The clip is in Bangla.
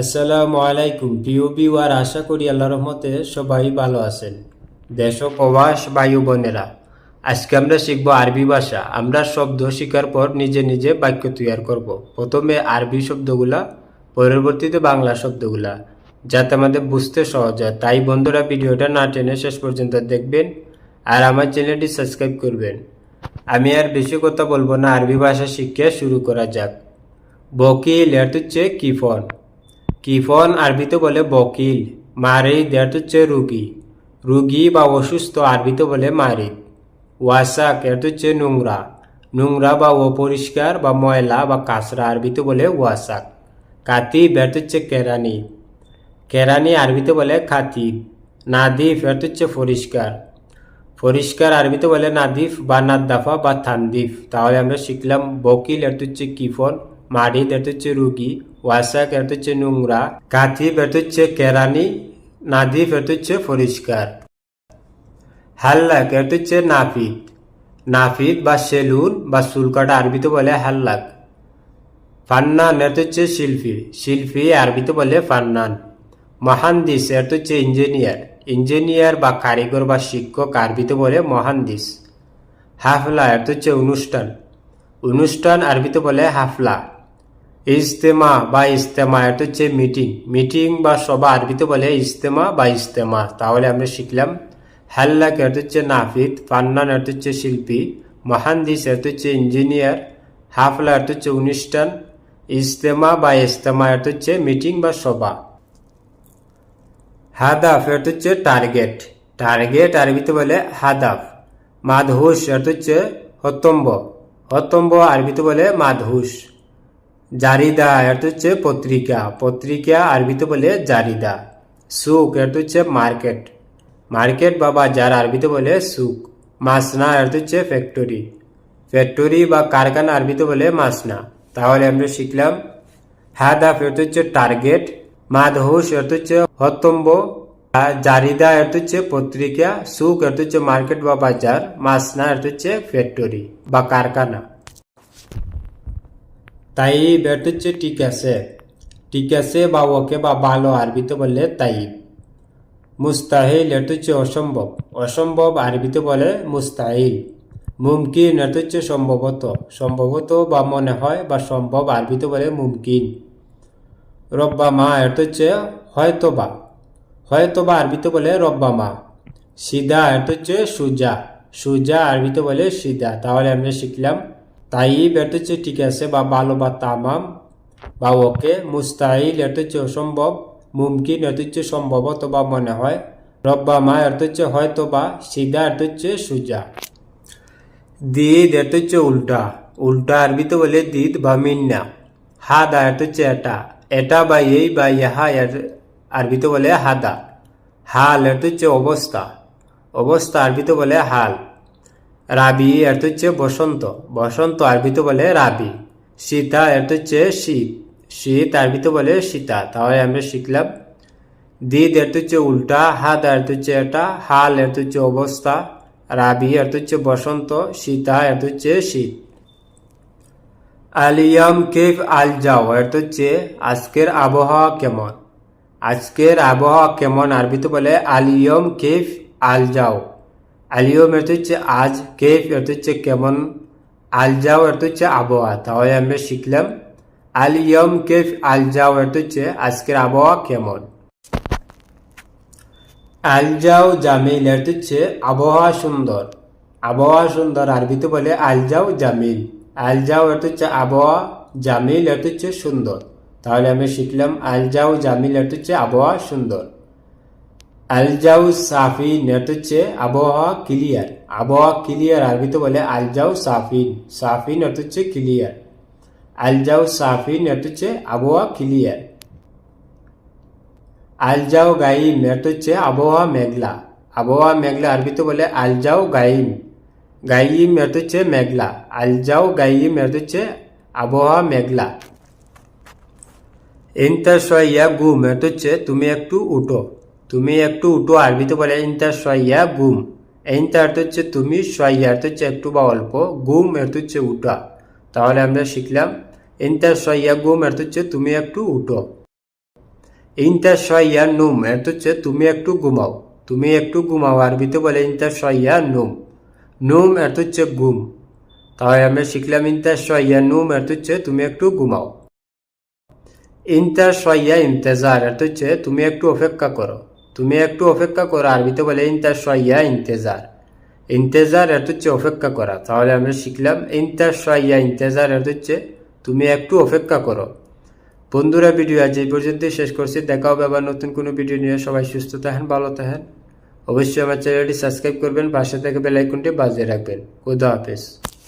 আসসালামু আলাইকুম প্রিয় বিওয়ার আশা করি আল্লাহ রহমতে সবাই ভালো আছেন। দেশ ও প্রবাস বায়ু বোনেরা, আজকে আমরা শিখব আরবি ভাষা। আমরা শব্দ শেখার পর নিজে নিজে বাক্য তৈরি করব। প্রথমে আরবি শব্দগুলা, পরবর্তীতে বাংলা শব্দগুলা, যাতে আমাদের বুঝতে সহজ হয়। তাই বন্ধুরা, ভিডিওটা না টেনে শেষ পর্যন্ত দেখবেন আর আমার চ্যানেলটি সাবস্ক্রাইব করবেন। আমি আর বেশি কথা বলব না, আরবি ভাষা শিখে শুরু করা যাক। বকিল এর হচ্ছে কিফন কিফন আরবিতে বলে বকিল মারিদ এর হচ্ছে রুগী। রুগী বা অসুস্থ আরবিতে বলে মারিদ ওয়াসাক এর হচ্ছে নোংরা। নোংরা বা অপরিষ্কার বা ময়লা বা কাঁচরা আরবিতে বলে ওয়াসাক। কাতিব এর হচ্ছে কেরানি। কেরানি আরবিতে বলে খাতিব নাদিফ এর হচ্ছে পরিষ্কার পরিষ্কার আরবিতে বলে নাদিফ বা নাদ্দাফা বা থানদিফ। তাহলে আমরা শিখলাম বকিল এর হচ্ছে কিফন। মারিদ এর হচ্ছে রুগী ওয়াসাক এর হচ্ছে নোংরা কাতিব এর হচ্ছে কেরানি নাদিফ এর হচ্ছে পরিষ্কার হাল্লাক এর হচ্ছে নাফিদ নাফিদ বা সেলুন বা চুলকাটা আরবিতে বলে হাল্লাক ফান্নান হচ্ছে শিল্পী শিল্পী আরবিতে বলে ফান্নান মহান্দিস এর হচ্ছে ইঞ্জিনিয়ার ইঞ্জিনিয়ার বা কারিগর বা শিক্ষক আরবিতে বলে মহান্দিস হাফলা এর হচ্ছে অনুষ্ঠান অনুষ্ঠান আরবিতে বলে হাফলা ইজতেমা বা ইজতেমা, এটা হচ্ছে মিটিং মিটিং বা সভা আরবিতে বলে ইজতেমা বা ইজতেমা। তাহলে আমরা শিখলাম হাল্লাক, এটা হচ্ছে নাফিদ, ফান্নান, এটা হচ্ছে শিল্পী, মহান্দিস, এটা হচ্ছে ইঞ্জিনিয়ার হাফলা, এটা হচ্ছে অনুষ্ঠান, ইজতেমা বা ইজতেমা, এটা হচ্ছে মিটিং বা সভা। হাদাফ, এটা হচ্ছে টার্গেট টার্গেট আরবিতে বলে হাদাফ মাধহুস এটা হচ্ছে হতম্ব। হতম্ব আরবিতে বলে মাধহুস জারিদা এটা হচ্ছে পত্রিকা। পত্রিকা আরবিতে বলে জারিদা। সুক এটা হচ্ছে মার্কেট। মার্কেট বা বাজার আরবিতে বলে সুক মাসনা এটা হচ্ছে ফ্যাক্টরি। ফ্যাক্টরি বা কারখানা আরবিতে বলে মাসনা। তাহলে আমরা শিখলাম, হাদাফ এটা হচ্ছে টার্গেট। মাধহুস এটা হচ্ছে হতম্ব। জারিদা এটা হচ্ছে পত্রিকা। সুক এটা হচ্ছে মার্কেট বা বাজার। মাসনা এটা হচ্ছে ফ্যাক্টরি বা কারখানা। তাইব এটা হচ্ছে ঠিক আছে। ঠিক আছে বা ওকে বা ভালো আরবিতে বললে তাইব মুস্তাহিল এটা হচ্ছে অসম্ভব। অসম্ভব আরবিতে বলে মুস্তাহিল। মুমকিন এটা হচ্ছে সম্ভবত। সম্ভবত বা মনে হয় বা সম্ভব আরবিতে বলে মুমকিন। রব্বা মা এটা হচ্ছে হয়তো বা হয়তো বা আরবিতে বলে রব্বা মা। সিদা এটা হচ্ছে সুজা। সুজা আরবিতে বলে সিদা। তাহলে আমরা শিখলাম তাইব এটা হচ্ছে ঠিক আছে, বা ভালো বা তামাম, বা ওকে, মুস্তাহিল এটা হচ্ছে অসম্ভব মুমকিন এটা হচ্ছে সম্ভবত বা মনে হয়, রব্বা মা এটা হচ্ছে হয়তো বা সিদা এটা হচ্ছে সুজা। দিদ এটা হচ্ছে উল্টা উল্টা আরবিতে বলে দিদ বা মিন্না, হাদা এটা হচ্ছে এটা এটা বা এই বা ইহা আরবিতে বলে হাদা, হাল এটা হচ্ছে অবস্থা অবস্থা আরবিতে বলে হাল। রাবি এর হচ্ছে বসন্ত। বসন্ত আরবিতে বলে রাবি। সীতা এর হচ্ছে শীত। শীত আরবিতে বলে সীতা, তাহলে আমরা শিখলাম। দিদ এর হচ্ছে উল্টা হাত এর হচ্ছে এটা, হাল এর হচ্ছে অবস্থা। রাবি এর হচ্ছে বসন্ত, সীতা এর হচ্ছে শীত। আলিয়াম কেফ আল যাও এর হচ্ছে আজকের আবহাওয়া কেমন? আজকের আবহাওয়া কেমন আরবিতে বলে আলিয়ম কেফ আল যাও। আলিয়ম এর হচ্ছে আজ, কেফ এর হচ্ছে কেমন? আল যাও এর হচ্ছে আবহাওয়া। তাহলে আমরা শিখলাম আলিয়ম কেফ, আল যাও এর হচ্ছে আজকের আবহাওয়া কেমন? আলজাও জামিল এর হচ্ছে আবহাওয়া সুন্দর। আবহাওয়া সুন্দর, আরবিতে বলে আলজাও জামিল। আলজাও এর হচ্ছে আবহাওয়া, জামিল এর হচ্ছে সুন্দর। তাহলে আমরা শিখলাম আলজাও জামিল এর হচ্ছে আবহাওয়া সুন্দর। আলজাউ সাফিন এটা হচ্ছে আবহাওয়া ক্লিয়ার। আবহাওয়া ক্লিয়ার আরবিতে বলে আলজাউ সাফিন সাফিন হচ্ছে ক্লিয়ার। আলজাউ সাফিন হচ্ছে আবহাওয়া ক্লিয়ার। আলজাউ গাইম হচ্ছে আবহাওয়া মেঘলা। আবহাওয়া মেঘলা আরবিতে বলে আলজাউ গাইম গাইম হচ্ছে মেঘলা। আলজাউ গাইম হচ্ছে আবহাওয়া মেঘলা। ইন্তা সয়া গুম হচ্ছে তুমি একটু উঠো। তুমি একটু উঠো, আরবিতে বলে ইন্তা সয়া গুম। ইন্তা অর্থ হচ্ছে তুমি সয়া অর্থ হচ্ছে একটু বা অল্প। গুম অর্থ হচ্ছে উঠা। তাহলে আমরা শিখলাম ইন্তা সয়া গুম অর্থ হচ্ছে তুমি একটু উঠো। ইনতা শয়া নুম এর হচ্ছে তুমি একটু ঘুমাও। তুমি একটু ঘুমাও, আরবিতে বলে ইনতা শয়া নুম। নুম এর হচ্ছে ঘুম তাহলে আমরা শিখলাম ইনতা শয়া নুম অর্থ হচ্ছে তুমি একটু ঘুমাও। ইনতা শয়া ইন্তেজার অর্থ হচ্ছে তুমি একটু অপেক্ষা করো। তুমি একটু অপেক্ষা করো, আরবিতে বলে ইনতা শয়া ইন্তেজার। ইন্তেজার এর হচ্ছে অপেক্ষা করা। তাহলে আমরা শিখলাম ইনতা শয়া ইন্তেজার এর হচ্ছে তুমি একটু অপেক্ষা করো। বন্ধুরা, ভিডিও আজ এই পর্যন্তই শেষ করছি। দেখা হবে আবার নতুন কোনো ভিডিও নিয়ে। সবাই সুস্থ থাকেন, ভালো থাকেন। অবশ্যই আমার চ্যানেলটি সাবস্ক্রাইব করবেন, পাশে থেকে বেলাইকনটি বাজিয়ে রাখবেন। খুদা হাফেজ।